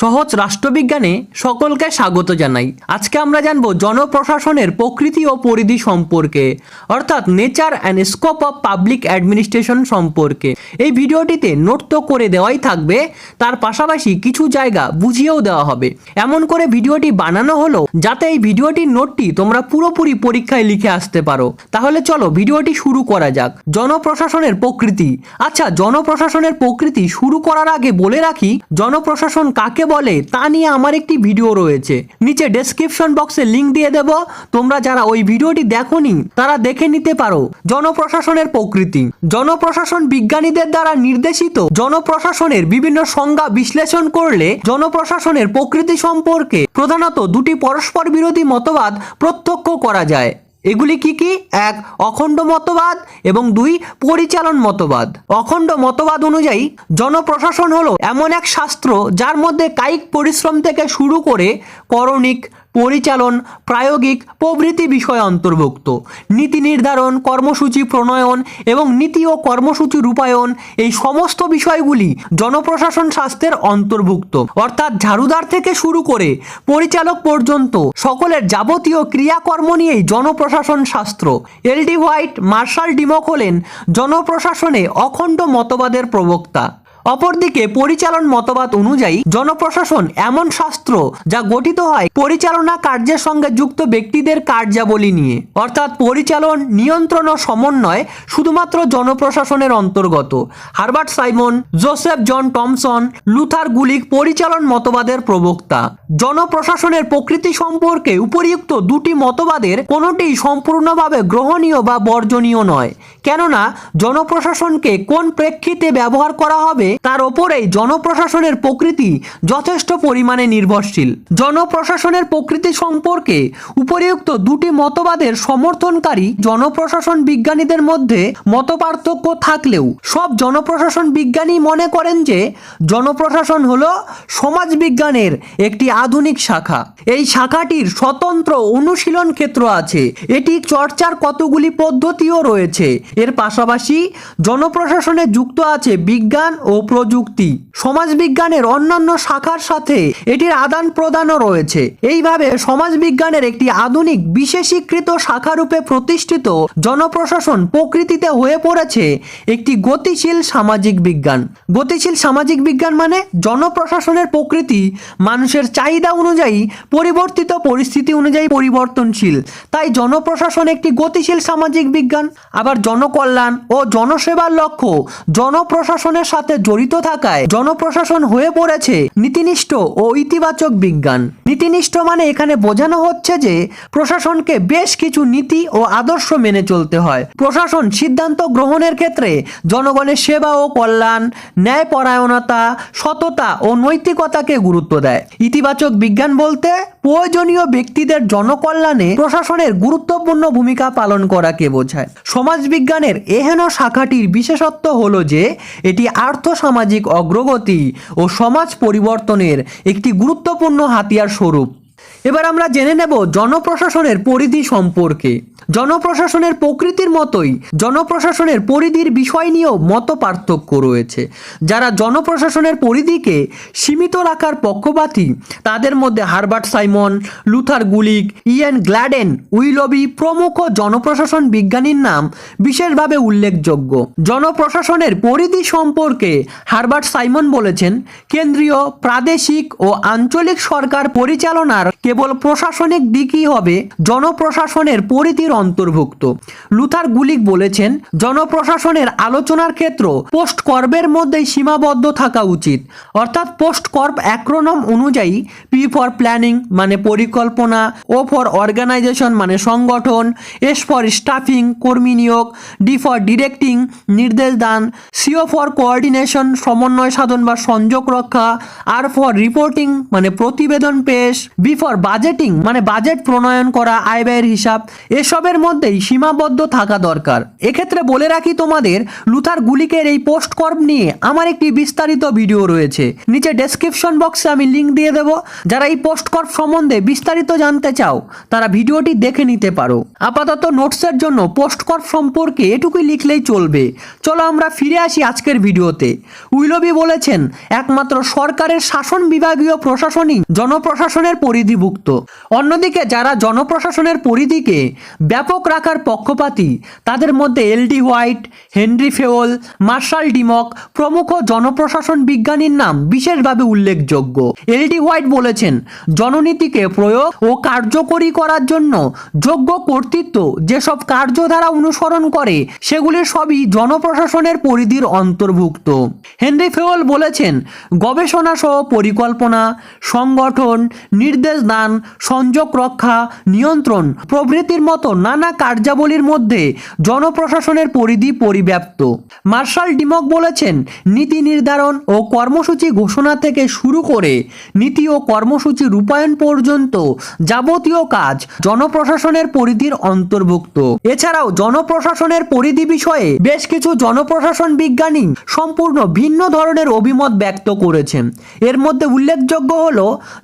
সহজ রাষ্ট্রবিজ্ঞানে সকলকে স্বাগত জানাই। আজকে আমরা জানব জনপ্রশাসনের প্রকৃতি ও পরিধি সম্পর্কে, অর্থাৎ nature and scope of public administration সম্পর্কে। এই ভিডিওটিতে নোট তো করে দেওয়াই থাকবে, তার পাশাপাশি কিছু জায়গা বুঝিয়েও দেওয়া হবে। এমন করে ভিডিওটি বানানো হলো, যাতে এই ভিডিওটির নোটটি তোমরা পুরোপুরি পরীক্ষায় লিখে আসতে পারো। তাহলে চলো ভিডিওটি শুরু করা যাক। জনপ্রশাসনের প্রকৃতি। আচ্ছা জনপ্রশাসনের প্রকৃতি শুরু করার আগে বলে রাখি, জনপ্রশাসন কাকে বলে, তা নিয়ে আমার একটি ভিডিও রয়েছে। নিচে ডেসক্রিপশন বক্সে লিংক দিয়ে দেব। তোমরা যারা ওই ভিডিওটি দেখোনি, তারা দেখে নিতে পারো। জনপ্রশাসনের প্রকৃতি। জনপ্রশাসন বিজ্ঞানীদের দ্বারা নির্দেশিত। জনপ্রশাসনের বিভিন্ন সংজ্ঞা বিশ্লেষণ করলে জনপ্রশাসনের প্রকৃতি সম্পর্কে প্রধানত দুটি পরস্পর বিরোধী মতবাদ প্রত্যক্ষ করা যায়। এগুলি কি কি? এক, অখণ্ড মতবাদ এবং দুই, পরিচালন মতবাদ। অখণ্ড মতবাদ অনুযায়ী জনপ্রশাসন হলো এমন এক শাস্ত্র যার মধ্যে কায়িক পরিশ্রম থেকে শুরু করে করণিক পরিচালন প্রায়োগিক প্রভৃতি বিষয় অন্তর্ভুক্ত। নীতি নির্ধারণ, কর্মসূচি প্রণয়ন এবং নীতি ও কর্মসূচি রূপায়ণ এই সমস্ত বিষয়গুলি জনপ্রশাসন স্বাস্থ্যের অন্তর্ভুক্ত। অর্থাৎ ঝাড়ুদার থেকে শুরু করে পরিচালক পর্যন্ত সকলের যাবতীয় ক্রিয়াকর্ম নিয়েই জনপ্রশাসন শাস্ত্র। এলডি হোয়াইট, মার্শাল ডিমক হলেন জনপ্রশাসনে অখণ্ড মতবাদের প্রবক্তা। অপরদিকে পরিচালন মতবাদ অনুযায়ী জনপ্রশাসন এমন শাস্ত্র যা গঠিত হয় পরিচালনা কার্যের সঙ্গে যুক্ত ব্যক্তিদের কার্যাবলী নিয়ে। অর্থাৎ পরিচালন, নিয়ন্ত্রণ ও সমন্বয় শুধুমাত্র জনপ্রশাসনের অন্তর্গত। Herbert Simon, Joseph John Thompson, Luther Gulick পরিচালন মতবাদের প্রবক্তা। জনপ্রশাসনের প্রকৃতি সম্পর্কে উপরিউক্ত দুটি মতবাদের কোনোটি সম্পূর্ণভাবে গ্রহণীয় বা বর্জনীয় নয়। কেননা, জনপ্রশাসনকে কোন প্রেক্ষিতে ব্যবহার করা হবে তার ওপরেই জনপ্রশাসনের প্রকৃতি যথেষ্ট পরিমাণে নির্ভরশীল। জনপ্রশাসনের প্রকৃতি সম্পর্কে উপরিউক্ত দুটি মতবাদের সমর্থনকারী জনপ্রশাসন বিজ্ঞানীদের মধ্যে মতপার্থক্য থাকলেও সব জনপ্রশাসন বিজ্ঞানী মনে করেন যে জনপ্রশাসন হলো সমাজ বিজ্ঞানের একটি আধুনিক শাখা। এই শাখাটির স্বতন্ত্র অনুশীলন ক্ষেত্র আছে। এটি চর্চার কতগুলি পদ্ধতিও রয়েছে। এর পাশাপাশি জনপ্রশাসনে যুক্ত আছে বিজ্ঞান ও প্রযুক্তি। সমাজবিজ্ঞানের অন্যান্য শাখার সাথে এটির আদান প্রদানও রয়েছে। এইভাবে সমাজবিজ্ঞানের একটি আধুনিক বিশেষীকৃত শাখারূপে প্রতিষ্ঠিত জনপ্রশাসন প্রকৃতিতে হয়ে পড়েছে একটি গতিশীল সামাজিক বিজ্ঞান। গতিশীল সামাজিক বিজ্ঞান মানে জনপ্রশাসনের প্রকৃতি, মানুষের চাহিদা অনুযায়ী পরিবর্তিত পরিস্থিতি অনুযায়ী পরিবর্তনশীল। তাই জনপ্রশাসন একটি গতিশীল সামাজিক বিজ্ঞান। আবার জনকল্যাণ ও জনসেবার লক্ষ্য জনপ্রশাসনের সাথে জড়িত থাকায় জনপ্রশাসন হয়ে পড়েছে নীতিনিষ্ঠ ও ইতিবাচক বিজ্ঞান। নীতিনিষ্ঠ মানে এখানে বোঝানো হচ্ছে যে প্রশাসনকে বেশ কিছু নীতি ও আদর্শ মেনে চলতে হয়। প্রশাসন সিদ্ধান্ত গ্রহণের ক্ষেত্রে জনগণের সেবা ও কল্যাণ, ন্যায়পরায়ণতা, সততা ও নৈতিকতাকে গুরুত্ব দেয়। ইতিবাচক বিজ্ঞান বলতে প্রয়োজনীয় ব্যক্তিদের জনকল্যাণে প্রশাসনের গুরুত্বপূর্ণ ভূমিকা পালন করাকে বোঝায়। সমাজবিজ্ঞানের এহেন শাখাটির বিশেষত্ব হলো যে এটি আর্থসামাজিক অগ্রগতি ও সমাজ পরিবর্তনের একটি গুরুত্বপূর্ণ হাতিয়ার স্বরূপ। এবার আমরা জেনে নেব জনপ্রশাসনের পরিধি সম্পর্কে। জনপ্রশাসনের প্রকৃতির মতোই জনপ্রশাসনের পরিধির বিষয় নিয়েও মত পার্থক্য রয়েছে। যারা জনপ্রশাসনের পরিধিকে সীমিত রাখার পক্ষপাতী, তাদের মধ্যে Herbert Simon, Luther Gulick E N Gladden, Willoughby প্রমুখ জনপ্রশাসন বিজ্ঞানীর নাম বিশেষভাবে উল্লেখযোগ্য। জনপ্রশাসনের পরিধি সম্পর্কে হারবার্ট সাইমন বলেছেন, কেন্দ্রীয়, প্রাদেশিক ও আঞ্চলিক সরকার পরিচালনার কেবল প্রশাসনিক দিকই হবে, জনপ্রশাসনের পরিধির অন্তর্ভুক্ত। লুথার গুলিক বলেছেন, জনপ্রশাসনের আলোচনার ক্ষেত্র পোস্ট কর্বের মধ্যেই সীমাবদ্ধ থাকা উচিত। অর্থাৎ পোস্ট কর্ব অ্যাক্রোনম অনুযায়ী পি ফর প্ল্যানিং মানে পরিকল্পনা ও ফর অর্গানাইজেশন মানে সংগঠন এস ফর স্টাফিং কর্মী নিয়োগ ডি ফর ডিরেক্টিং নির্দেশ দান সিও ফর কোঅর্ডিনেশন সমন্বয় সাধন বা সংযোগ রক্ষা আর ফর রিপোর্টিং মানে প্রতিবেদন পেশ বি ফর বাজেটিং মানে বাজেট প্রণয়ন করা আয় ব্যয়ের হিসাব, এসবের মধ্যেই সীমাবদ্ধ থাকা দরকার। এক্ষেত্রে বলে রাখি তোমাদের, লুথার গুলিকের এই পোস্ট কর্ম নিয়ে আমার একটি বিস্তারিত ভিডিও রয়েছে। নিচে ডেসক্রিপশন বক্সে আমি লিংক দিয়ে দেব। যারা এই পোস্ট কর্প সম্বন্ধে বিস্তারিত জানতে চাও, তারা ভিডিওটি দেখে নিতে পারো। আপাতত নোটসের জন্য পোস্ট কর্প সম্পর্কে এটুকুই লিখলেই চলবে। চলো আমরা ফিরে আসি আজকের ভিডিওতে। উইলবি বলেছেন, একমাত্র সরকারের শাসন বিভাগীয় প্রশাসনই জনপ্রশাসনের পরিধিভুক্ত অন্যদিকে যারা জনপ্রশাসনের পরিধিকে ব্যাপক রাখার পক্ষপাতী, তাদের মধ্যে L D White, Henry Fayol, Marshall Dimock প্রমুখ জনপ্রশাসন বিজ্ঞানীর নাম বিশেষভাবে উল্লেখযোগ্য। এলডি হোয়াইট বলেছেন, জননীতিকে প্রয়োগ ও কার্যকরী করার জন্য যোগ্য কর্তৃত্ব যেসব কার্যধারা অনুসরণ করে, সেগুলি সবই জনপ্রশাসনের পরিধির অন্তর্ভুক্ত। হেনরি ফেওল বলেছেন, গবেষণা সহ পরিকল্পনা, সংগঠন, নির্দেশ দান সংযোগ রক্ষা, নিয়ন্ত্রণ প্রভৃতির মতো নানা কার্যাবলীর মধ্যে জনপ্রশাসনের পরিধি পরিব্যাপ্ত। মার্শাল ডিমক বলেছেন, নীতি নির্ধারণ ও কর্মসূচি ঘোষণা থেকে শুরু করে নীতি ও কর্মসূচি রূপায়ণ পর্যন্ত যাবতীয় কাজ জনপ্রশাসনের পরিধির অন্তর্ভুক্ত। এছাড়াও জনপ্রশাসনের পরিধি বিষয়ে বেশ কিছু জনপ্রশাসন বিজ্ঞানী সম্পূর্ণ ভিন্ন ধরনের অভিমত ব্যক্ত করেছেন। এর মধ্যে উল্লেখযোগ্য হল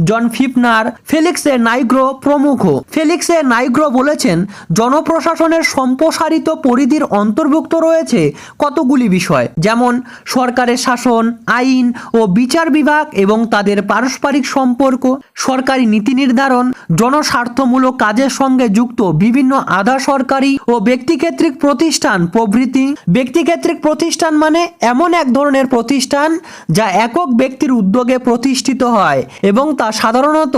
জন ফিফনার ফেলিক্স নাইগ্রো প্রমুখ। ফেলিক্স নাইগ্রো বলেছেন, জনপ্রশাসনের সম্প্রসারিত পরিধির অন্তর্ভুক্ত রয়েছে কতগুলি বিষয়, যেমন সরকারের শাসন, আইন ও বিচার বিভাগ এবং তাদের পারস্পরিক সম্পর্ক, সরকারি নীতি নির্ধারণ, জনস্বার্থমূলক কাজের সঙ্গে যুক্ত বিভিন্ন আধা সরকারি ও ব্যক্তিকেন্দ্রিক প্রতিষ্ঠান প্রভৃতি। ব্যক্তিকেন্দ্রিক প্রতিষ্ঠান মানে এমন এক ধরনের প্রতিষ্ঠান যা একক ব্যক্তির উদ্যোগে প্রতিষ্ঠিত হয় এবং তা সাধারণত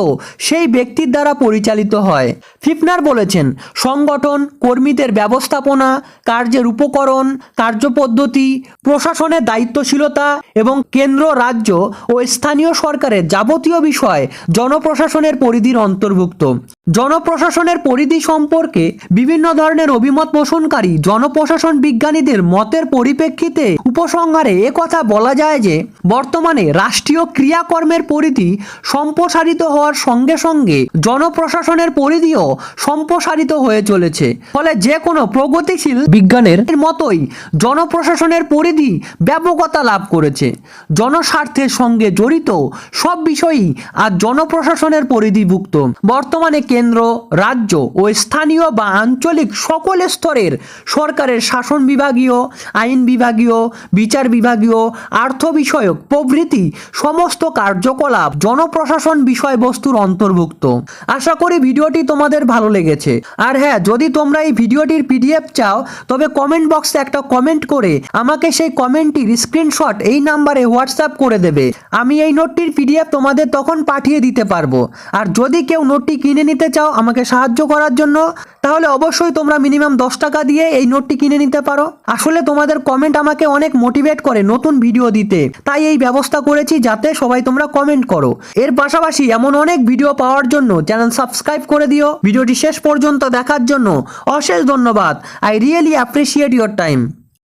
সেই ব্যক্তির দ্বারা পরিচালিত হয়। ফিফনার বলেছেন, সংগঠন, কর্মীদের ব্যবস্থাপনা, কার্যের উপকরণ, কার্যপদ্ধতি, প্রশাসনের দায়িত্বশীলতা এবং কেন্দ্র, রাজ্য ও স্থানীয় সরকারের যাবতীয় বিষয় জনপ্রশাসনের পরিধির অন্তর্ভুক্ত। জনপ্রশাসনের পরিধি সম্পর্কে বিভিন্ন ধরনের অভিমত পোষণকারী জনপ্রশাসন বিজ্ঞানীদের মতের পরিপ্রেক্ষিতে উপসংহারে কথা বলা যায় যে, বর্তমানে রাষ্ট্রীয় ক্রিয়াকর্মের পরিধি সম্প্রসারিত হওয়ার সঙ্গে সঙ্গে জনপ্রশাসনের পরিধিও সম্প্রসারিত হয়ে চলেছে। ফলে যে কোনো প্রগতিশীল বিজ্ঞানের মতোই জনপ্রশাসনের পরিধি ব্যাপকতা লাভ করেছে। জনস্বার্থের সঙ্গে জড়িত সব বিষয়ই আজ জনপ্রশাসনের পরিধিভুক্ত। বর্তমানে কেন্দ্র, রাজ্য ও স্থানীয় বা আঞ্চলিক সকল স্তরের সরকারের শাসন বিভাগীয়, আইন বিভাগীয়, বিচার বিভাগীয়, আর্থ বিষয়ক, প্রভৃতি সমস্ত কার্যকলাপ জনপ্রশাসন বিষয়বস্তুর অন্তর্ভুক্ত। আশা করি ভিডিওটি তোমাদের ভালো লেগেছে। আর হ্যাঁ যদি তোমরা এই ভিডিওটির পিডিএফ চাও, তবে কমেন্ট বক্সে একটা কমেন্ট করে আমাকে সেই কমেন্টটির স্ক্রিনশট এই নাম্বারে হোয়াটসঅ্যাপ করে দেবে। আমি এই নোটটির পিডিএফ তোমাদের তখন পাঠিয়ে দিতে পারব। আর যদি কেউ নোটটি কিনে নিতে চাও, আমাকে সাহায্য করার জন্য, তাহলে অবশ্যই তোমরা মিনিমাম দশ টাকা দিয়ে এই নোটটি কিনে নিতে পারো। আসলে তোমাদের কমেন্ট আমাকে অনেক মোটিভেট করে নতুন ভিডিও দিতে। তাই এই ব্যবস্থা করেছি যাতে সবাই তোমরা কমেন্ট করো। এর পাশাপাশি এমন অনেক ভিডিও পাওয়ার জন্য চ্যানেল সাবস্ক্রাইব করে দিও। ভিডিওটি শেষ পর্যন্ত দেখার জন্য অশেষ ধন্যবাদ। I really appreciate your time